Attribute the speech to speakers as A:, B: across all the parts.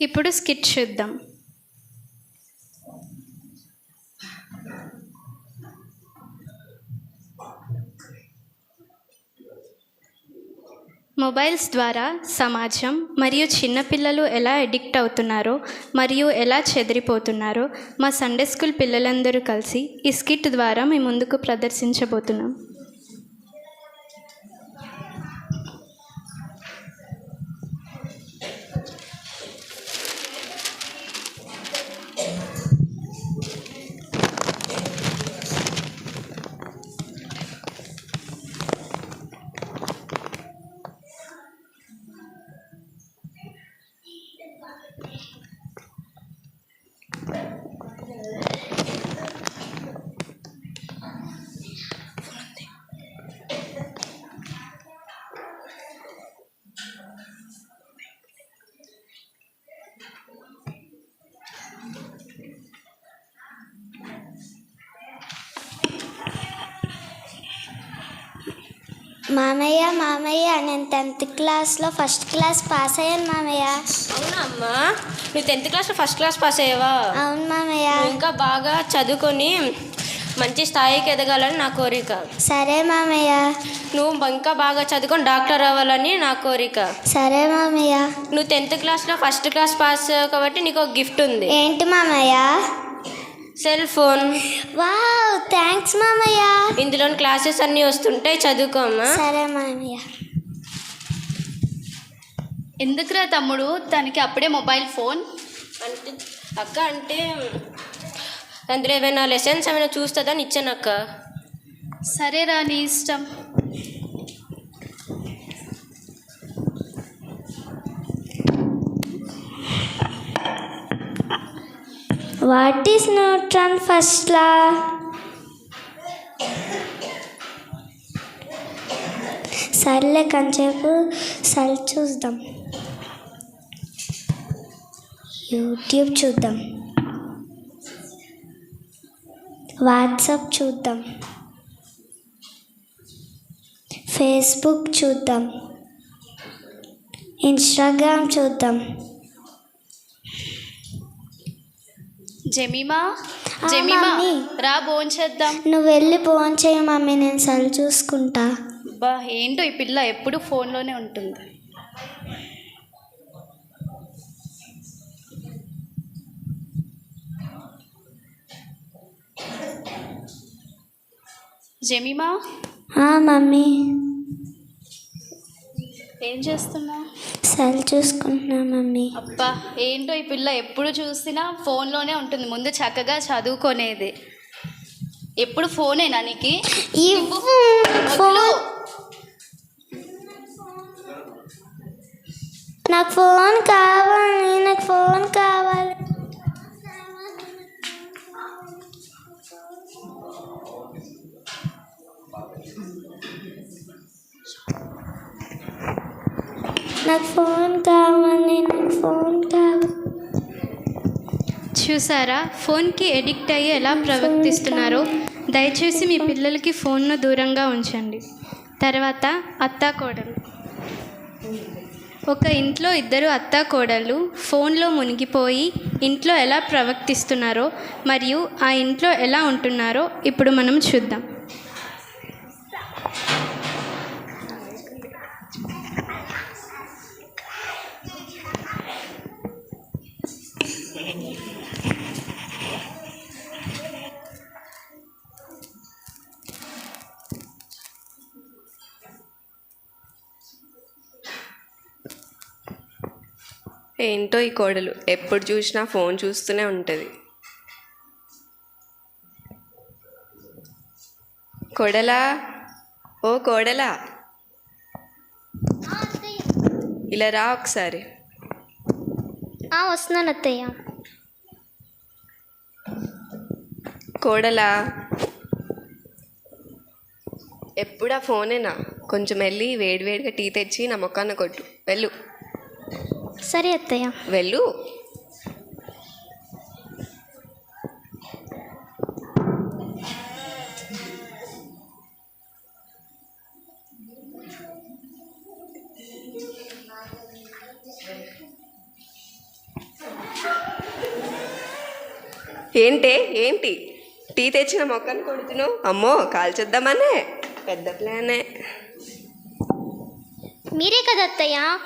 A: ఇప్పుడు స్కిట్ చూద్దాం. మొబైల్స్ ద్వారా సమాజం మరియు చిన్నపిల్లలు ఎలా ఎడిక్ట్ అవుతున్నారో మరియు ఎలా చెదిరిపోతున్నారో మా సండే స్కూల్ పిల్లలందరూ కలిసి ఈ స్కిట్ ద్వారా మీ ముందుకు ప్రదర్శించబోతున్నాం.
B: మామయ్య మామయ్య నేను టెన్త్ క్లాస్లో ఫస్ట్ క్లాస్ పాస్ అయ్యాను మామయ్య.
C: అవునా అమ్మా నువ్వు టెన్త్ క్లాస్లో ఫస్ట్ క్లాస్ పాస్ అయ్యావా?
B: అవును మామయ్య.
C: నువ్వు ఇంకా బాగా చదువుకొని మంచి స్థాయికి ఎదగాలని నా కోరిక.
B: సరే మామయ్య.
C: నువ్వు ఇంకా బాగా చదువుకొని డాక్టర్ అవ్వాలని నా కోరిక.
B: సరే మామయ్య.
C: నువ్వు టెన్త్ క్లాస్లో ఫస్ట్ క్లాస్ పాస్ అయ్యావు కాబట్టి నీకు ఒక గిఫ్ట్ ఉంది.
B: ఏంటి మామయ్య?
C: సెల్ ఫోన్
B: వావ్ థ్యాంక్స్ మామయ్య.
C: ఇందులో క్లాసెస్ అన్నీ వస్తుంటాయి చదువుకోమ్మా
B: సరే మామయ్య.
A: ఎందుకురా తమ్ముడు? తనకి అప్పుడే మొబైల్ ఫోన్?
C: అంటే అక్క అంటే అందులో ఏమైనా లెసన్స్ ఏమైనా చూస్తుందని ఇచ్చాను అక్క
A: సరేరా నీ ఇష్టం.
B: What is neutron first law సర్లే కంచేపు సెల్ చూద్దాం. యూట్యూబ్ చూద్దాం. వాట్సాప్ చూద్దాం. ఫేస్బుక్ చూద్దాం. ఇన్స్టాగ్రామ్ చూద్దాం.
A: జమీమా? జమీమా. రా భోంచేద్దాం
B: నువ్వు వెళ్ళి ఫోన్ చేయి మమ్మీ నేను సెల్ చూసుకుంటా.
A: బా ఏంటో ఈ పిల్ల ఎప్పుడు ఫోన్లోనే ఉంటుంది. జమీమా?
B: ఆ, మమ్మీ.
A: ఏం చేస్తున్నావు?
B: సెల్ చూసుకుంటున్నా మమ్మీ.
A: అబ్బా ఏంటో ఈ పిల్ల ఎప్పుడు చూసినా ఫోన్లోనే ఉంటుంది. ముందు చక్కగా చదువుకునేది. ఎప్పుడు ఫోనేనా నీకు?
B: ఇవ్వు
A: వదులు.
B: ఫోన్ నాకు ఫోన్ కావాలి నాకు ఫోన్ కావాలి. నాకు ఫోన్ కావాలి నాకు ఫోన్ కావాలి
A: చూసారా? ఫోన్కి ఎడిక్ట్ అయ్యి ఎలా ప్రవర్తిస్తున్నారో? దయచేసి మీ పిల్లలకి ఫోన్ను దూరంగా ఉంచండి. తర్వాత అత్తా కోడలు. ఒక ఇంట్లో ఇద్దరు అత్తా కోడళ్ళు ఫోన్లో మునిగిపోయి ఇంట్లో ఎలా ప్రవర్తిస్తున్నారో మరియు ఆ ఇంట్లో ఎలా ఉంటున్నారో ఇప్పుడు మనం చూద్దాం.
D: ఏంటో ఈ కోడలు ఎప్పుడు చూసినా ఫోన్ చూస్తూనే ఉంటుంది. కోడలా? ఓ కోడలా? ఇలా రా ఒకసారి.
B: వస్తున్నాను అత్తయ్య.
D: కోడలా? ఎప్పుడు ఆ ఫోనేనా? కొంచెం వెళ్ళి వేడివేడిగా టీ తెచ్చి నా మొక్కన్న కొట్టు. వెళ్ళు.
B: సరే అత్తయ్య.
D: వెళ్ళు. ఏంటే? ఏంటి? టీ తెచ్చిన మొక్కను కొడుతున్నావు అమ్మో కాల్చేద్దామనే పెద్ద ప్లానే.
E: మీరే కదా అత్తయ్య.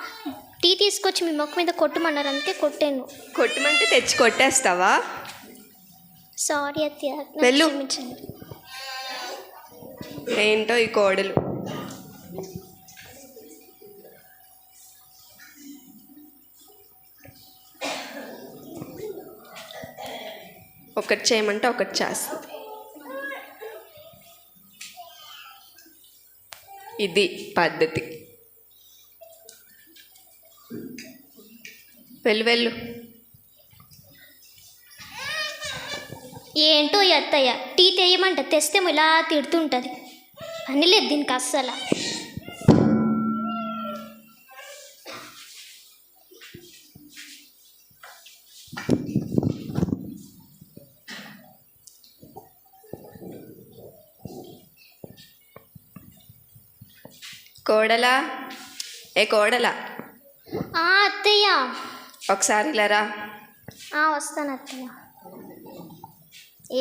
E: టీ తీసుకొచ్చి మీ మొక్క మీద కొట్టమన్నారు అందుకే కొట్టాను.
D: కొట్టమంటే తెచ్చి కొట్టేస్తావా?
E: సారీ నన్ను
D: వెళ్ళు.
E: క్షమించండి.
D: ఏంటో ఈ కోడలు? ఒకటి చేయమంటే ఒకటి చేస్తుంది ఇది పద్ధతి. వెళ్ళు వెళ్ళు.
E: ఏంటో ఈ అత్తయ్య? టీ తెయ్యమంట తెస్తేమో ఇలా తిడుతుంటుంది. అని లేదు దీనికి అస్సలు.
D: కోడలా? ఏ కోడలా?
E: అత్తయ్య.
D: ఒకసారి ఇలా రా.
E: ఆ, వస్తాను అత్తయ్య.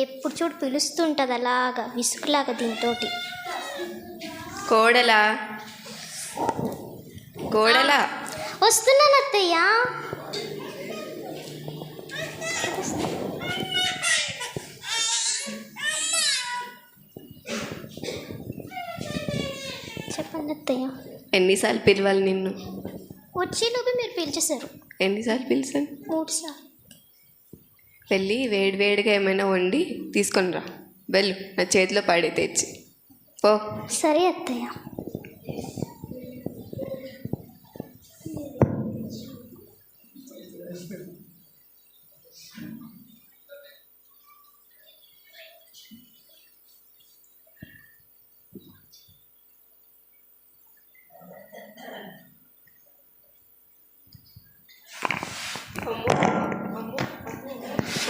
E: ఎప్పుడు చూడు పిలుస్తుంటుంది అలాగా విసుగులాగా దీంతోటి.
D: కోడలా? కోడలా?
E: వస్తున్నాను అత్తయ్య. చెప్పండి అత్తయ్య.
D: ఎన్నిసార్లు పిలవాలి నిన్ను?
E: వచ్చేలోపు మీరు పిలిచేశారు.
D: ఎన్నిసార్లు పిలిచాను?
E: మూడు సార్లు
D: వెళ్ళి వేడి వేడిగా ఏమైనా వండి తీసుకొని రా. వెళ్ళు నా చేతిలో పడి తెచ్చి. పో.
E: సరే అత్తయ్య.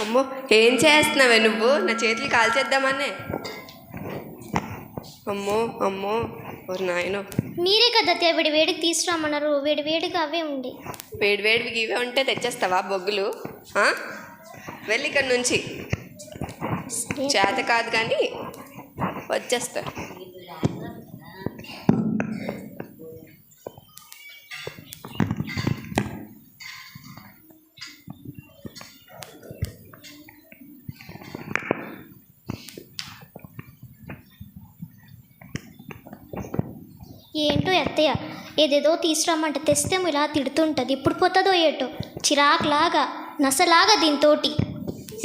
D: అమ్మో ఏం చేస్తున్నావే నువ్వు? నా చేతులు కాల్చేద్దామనే అమ్మో అమ్మో. ఓ నాయనో.
E: మీరే కదా వేడి వేడికి తీసుకురామన్నారు వేడి వేడిగా అవే ఉండి.
D: వేడి వేడివి ఇవే ఉంటే తెచ్చేస్తావా బొగ్గులు? వెళ్ళి ఇక్కడ నుంచి. చేత కాదు కానీ వచ్చేస్తా.
E: అత్తయ్య ఏదేదో తీసుకురామంటే తెస్తేమో ఇలా తిడుతుంటుంది. ఇప్పుడు పోతుందో ఏటో? చిరాకులాగా నసలాగా దీంతోటి.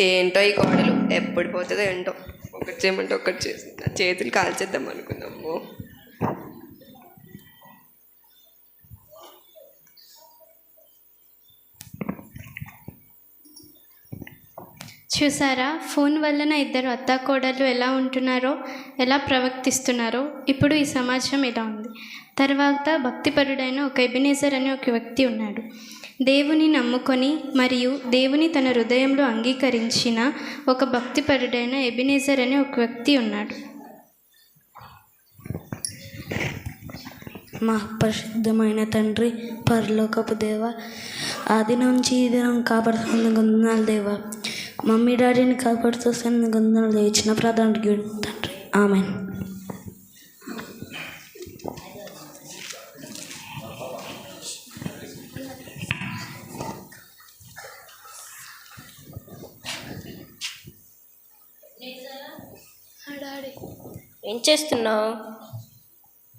D: ఏంటో ఈ కోడలు? ఎప్పుడు పోతుందో ఏంటో? ఒకటి చేయమంటే ఒకటి చేసి చేతులు కాల్చేద్దాం అనుకుందాము
A: చూసారా? ఫోన్ వలన ఇద్దరు అత్తాకోడళ్ళు ఎలా ఉంటున్నారో ఎలా ప్రవర్తిస్తున్నారో ఇప్పుడు ఈ సమాజం ఇలా ఉంది. తర్వాత భక్తిపరుడైన ఒక ఎబినేజర్ అనే ఒక వ్యక్తి ఉన్నాడు. దేవుని నమ్ముకొని మరియు దేవుని తన హృదయంలో అంగీకరించిన ఒక భక్తిపరుడైన ఎబినేజర్ అనే ఒక వ్యక్తి ఉన్నాడు.
F: మా పరిశుద్ధమైన తండ్రి పరలోకపు దేవ ఆది నుంచి ఇది దినం దేవ. మమ్మీ డాడీని కాపాడుతూ గొందనాలు దేవ ఇచ్చిన ప్రాధాన్యత తండ్రి. ఆమె
C: ఏం చేస్తున్నావు?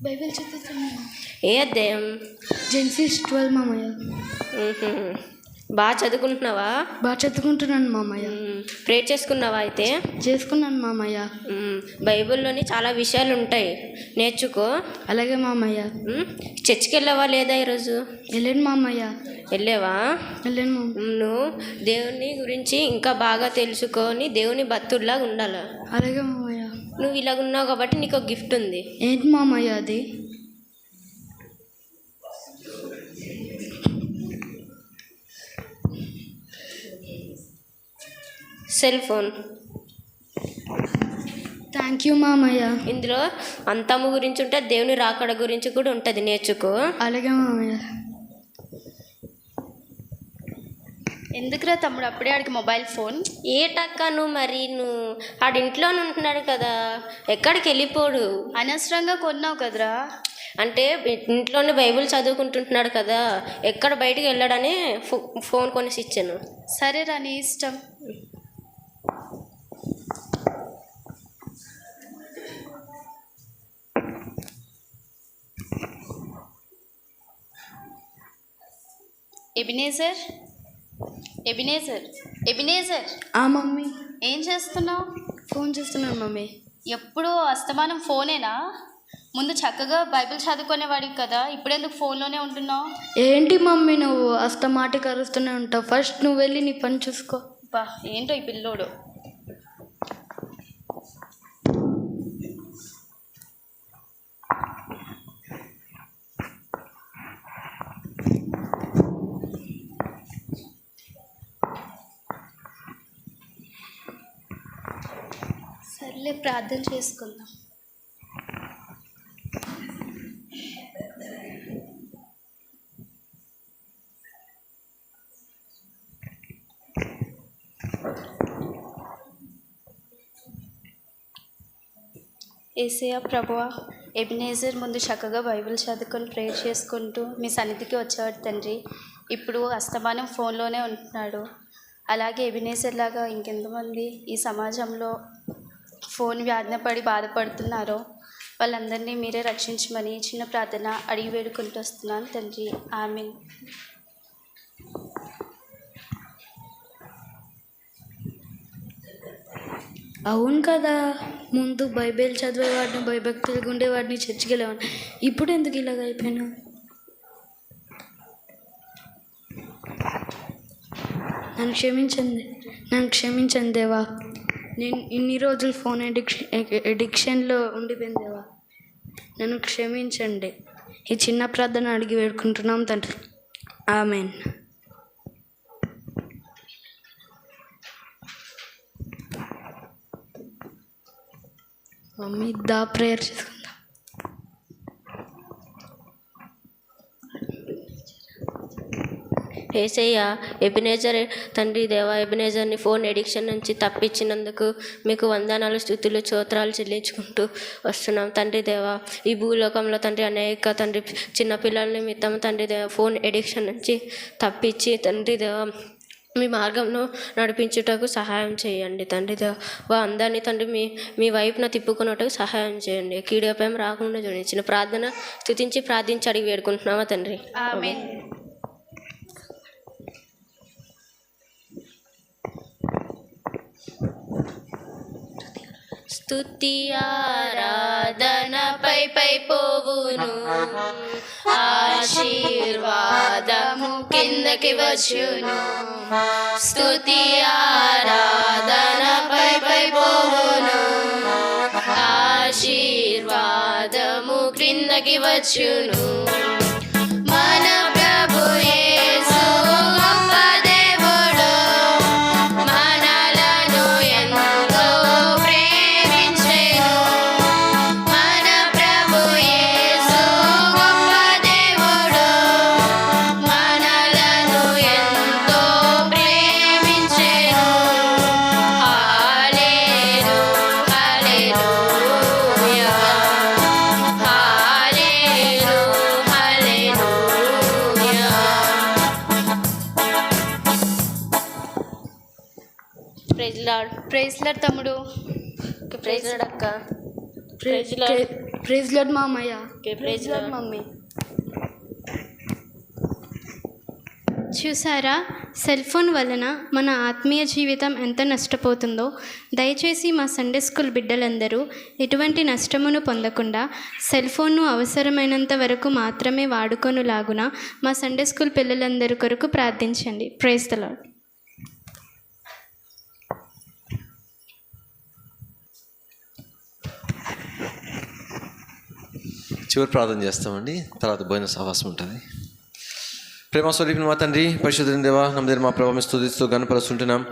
F: బైబిల్ చదువుతున్నాను.
C: ఏ అధ్యాయం?
F: జెన్సీస్ ట్వెల్వ్ మామయ్య.
C: బాగా చదువుకుంటున్నావా?
F: బాగా చదువుకుంటున్నాను మామయ్య.
C: ప్రే చేసుకున్నావా అయితే?
F: చేసుకున్నాను మామయ్య.
C: మ్మ్. బైబిల్లోని చాలా విషయాలు ఉంటాయి నేర్చుకో.
F: అలాగే మామయ్య.
C: మ్మ్. చర్చికి వెళ్ళావా లేదా ఈరోజు?
F: వెళ్ళాను మామయ్య.
C: వెళ్ళావా?
F: వెళ్ళాను.
C: నువ్వు దేవుని గురించి ఇంకా బాగా తెలుసుకొని దేవుని భక్తుడిలాగా ఉండాలి?
F: అలాగే మామయ్య.
C: నువ్వు ఇలాగ ఉన్నావు కాబట్టి నీకు ఒక గిఫ్ట్ ఉంది.
F: ఏంటి మామయ్య అది?
C: Cell phone.
F: థ్యాంక్ యూ మామయ్య.
C: ఇందులో అంతము గురించి ఉంటే దేవుని రాకడ గురించి కూడా ఉంటుంది నేర్చుకో.
F: అలాగే మామయ్య.
G: ఎందుకురా తమ్ముడు అప్పుడే ఆడికి మొబైల్ ఫోన్?
C: ఏటక్క నువ్వు మరి నువ్వు ఆడింట్లోనే ఉంటున్నాడు కదా ఎక్కడికి వెళ్ళిపోడు?
G: అనవసరంగా కొన్నావు కదరా.
C: అంటే ఇంట్లోనే బైబిల్ చదువుకుంటుంటున్నాడు కదా ఎక్కడ బయటికి వెళ్ళాడని ఫో ఫోన్ కొనేసి ఇచ్చాను.
G: సరేరా నీ ఇష్టం. ఎబినేజర్? ఎబినేజర్? ఎబినేజర్?
F: ఆ మమ్మీ.
G: ఏం చేస్తున్నావు?
F: ఫోన్ చేస్తున్నాను మమ్మీ.
G: ఎప్పుడు అస్తమానం ఫోనేనా? ముందు చక్కగా బైబిల్ చదువుకునేవాడివి కదా ఇప్పుడెందుకు ఫోన్లోనే ఉంటున్నావు?
F: ఏంటి మమ్మీ నువ్వు? అస్తమాటికి అరుస్తూనే ఉంటావు. ఫస్ట్ నువ్వు వెళ్ళి నీ పని చూసుకో.
G: బా ఏంటో ఈ పిల్లోడు? రేపు ప్రార్థన చేసుకుందాం. ఏసయ ప్రభువా ఎబినేజర్ ముందు చక్కగా బైబిల్ చదువుకొని ప్రేయర్ చేసుకుంటూ మీ సన్నిధికి వచ్చేవాడు తండ్రి. ఇప్పుడు అస్తమానం ఫోన్లోనే ఉంటున్నాడు. అలాగే ఎబినేజర్ లాగా ఇంకెంతమంది ఈ సమాజంలో ఫోన్ వ్యాధిన పడి బాధపడుతున్నారో వాళ్ళందరినీ మీరే రక్షించమని చిన్న ప్రార్థన అడిగి వేడుకుంటూ వస్తున్నాను తండ్రి. ఆమెన్.
F: అవును కదా ముందు బైబిల్ చదివేవాడిని భయభక్తులుగా ఉండేవాడిని చర్చికి వెళ్ళేవాడిని. ఇప్పుడు ఎందుకు ఇలాగ అయిపోయాను నన్ను క్షమించండి నన్ను క్షమించండి దేవా. నేను ఇన్ని రోజులు ఫోన్ ఎడిక్షన్ ఎడిక్షన్లో ఉండిపోయిందేవా నన్ను క్షమించండి. ఈ చిన్న ప్రార్థన అడిగి వేడుకుంటున్నాం తండ్రి. ఆమెన్. మమ్మీ దా ప్రేయర్ చేసుకుందాం.
C: ఏసయ్య ఎబినేజర్ తండ్రి దేవా ఎబినేజర్ని ఫోన్ ఎడిక్షన్ నుంచి తప్పించినందుకు మీకు వందనాలు స్థుతులు స్తోత్రాలు చెల్లించుకుంటూ వస్తున్నాం. తండ్రి దేవా ఈ భూలోకంలో తండ్రి అనేక తండ్రి చిన్నపిల్లల నిమిత్తం తండ్రి దేవ ఫోన్ ఎడిక్షన్ నుంచి తప్పించి తండ్రి దేవా మీ మార్గంలో నడిపించుటకు సహాయం చేయండి. తండ్రి దేవ వా అందరినీ తండ్రి మీ మీ వైపున తిప్పుకున్నట్టుకు సహాయం చేయండి. కీడోపయం రాకుండా జోడించిన ప్రార్థన స్థుతించి ప్రార్థించి అడిగి వేడుకుంటున్నామా తండ్రి? స్తుతి ఆరాధన పై పై పోవును. ఆశీర్వాదము కిందకి వచ్చును. స్తుతి ఆరాధన పై పై పోవును. ఆశీర్వాదము క్రిందకి వచ్చును.
G: ప్రైజ్లర్ తమ్ముడు.
C: ప్రైజ్ లార్డ్ అక్క.
F: Praise
C: Praise Lord.
F: Praise lord మామయ్య
C: Lord.
F: మమ్మీ.
A: చూసారా? సెల్ ఫోన్ వలన మన ఆత్మీయ జీవితం ఎంత నష్టపోతుందో? దయచేసి మా సండే స్కూల్ బిడ్డలందరూ ఎటువంటి నష్టమును పొందకుండా సెల్ ఫోన్ను అవసరమైనంత వరకు మాత్రమే వాడుకొనులాగున మా సండే స్కూల్ పిల్లలందరి కొరకు ప్రార్థించండి. Praise the lord.
H: చివరి ప్రార్థన చేస్తామండి. తర్వాత భోజన సహవాసం ఉంటుంది. ప్రేమ స్వరూపిన మా తండ్రి పరిశుద్ధ దేవా నమ్మ దగ్గర మా ప్రభావం స్థుతిస్తూ గనపరుస్తుంటున్నాం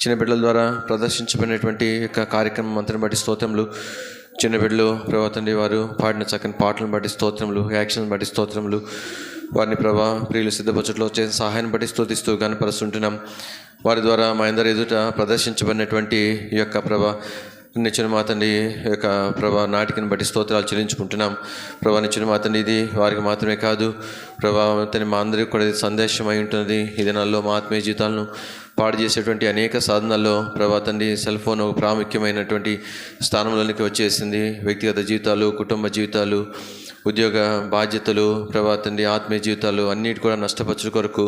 H: చిన్న బిడ్డల ద్వారా ప్రదర్శించబడినటువంటి యొక్క కార్యక్రమం అంతని బట్టి స్తోత్రములు. చిన్న బిడ్డలు ప్రభా తండ్రి వారు పాడిన చక్కని పాటలను బట్టి స్తోత్రములు యాక్షన్ బట్టి స్తోత్రములు. వారిని ప్రభా ప్రియులు సిద్ధపరచట్లో చేసిన సహాయాన్ని బట్టి స్తోతిస్తూ కనపరుస్తుంటున్నాం వారి ద్వారా మా అందరి ఎదుట ప్రదర్శించబడినటువంటి ఈ యొక్క ప్రభా నిచ్చిన మాతండి యొక్క ప్రభా నాటికను బట్టి స్తోత్రాలు చెల్లించుకుంటున్నాం. ప్రభా నిచ్చిన మాతండి ఇది వారికి మాత్రమే కాదు. ప్రభా మా అందరికీ కూడా సందేశం అయి ఉంటుంది ఇది దినాల్లో మా ఆత్మీయ జీవితాలను పాడు చేసేటువంటి అనేక సాధనాల్లో ప్రభా తండ్రి సెల్ ఫోన్ ఒక ప్రాముఖ్యమైనటువంటి స్థానంలోనికి వచ్చేసింది. వ్యక్తిగత జీవితాలు కుటుంబ జీవితాలు ఉద్యోగ బాధ్యతలు ప్రభా తండ్రి ఆత్మీయ జీవితాలు అన్నిటి కూడా నష్టపరచు కొరకు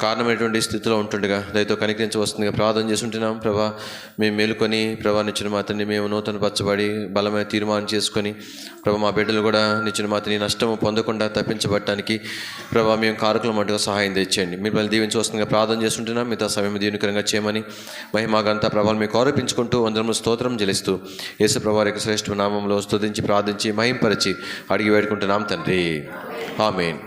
H: కారణమైనటువంటి స్థితిలో ఉంటుండగా దయతో కనికరించి వస్తుందిగా ప్రార్థన చేస్తుంటున్నాం ప్రభా మేము మేలుకొని ప్రభా నిచ్చిన మాతని మేము నూతన పచ్చబడి బలమైన తీర్మానం చేసుకొని ప్రభా మా బిడ్డలు కూడా నిచ్చిన మాతని నష్టము పొందకుండా తప్పించబడటానికి ప్రభా మేము కారకుల మటుగా సహాయం తెచ్చేయండి మీరు మళ్ళీ దీవించి వస్తుందిగా ప్రార్థన చేస్తుంటున్నాం మిగతా సమయం దీనికరంగా చేయమని మహిమాగంతా ప్రభావం మీకు ఆరోపించుకుంటూ అందరము స్తోత్రం చెల్లిస్తూ యేసు ప్రభా యొక్క శ్రేష్ఠ నామంలో స్తుతించి ప్రార్థించి మహింపరిచి అడిగి వేడుకుంటున్నాం తండ్రి. ఆమెన్.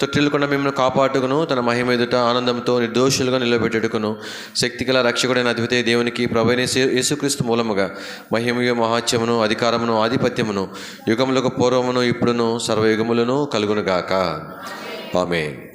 H: తొట్టిల్లకుండా మిమ్మల్ని కాపాడుకును తన మహిమ ఎదుట ఆనందంతో నిర్దోషులుగా నిలబెట్టుకును. శక్తిగల రక్షకుడైన అద్వితీయ దేవునికి ప్రభైన యేసుక్రీస్తు మూలముగా మహిమయు మహాత్యమును అధికారమును ఆధిపత్యమును యుగములకు పూర్వమును ఇప్పుడును సర్వయుగములను కలుగునుగాక. ఆమెన్.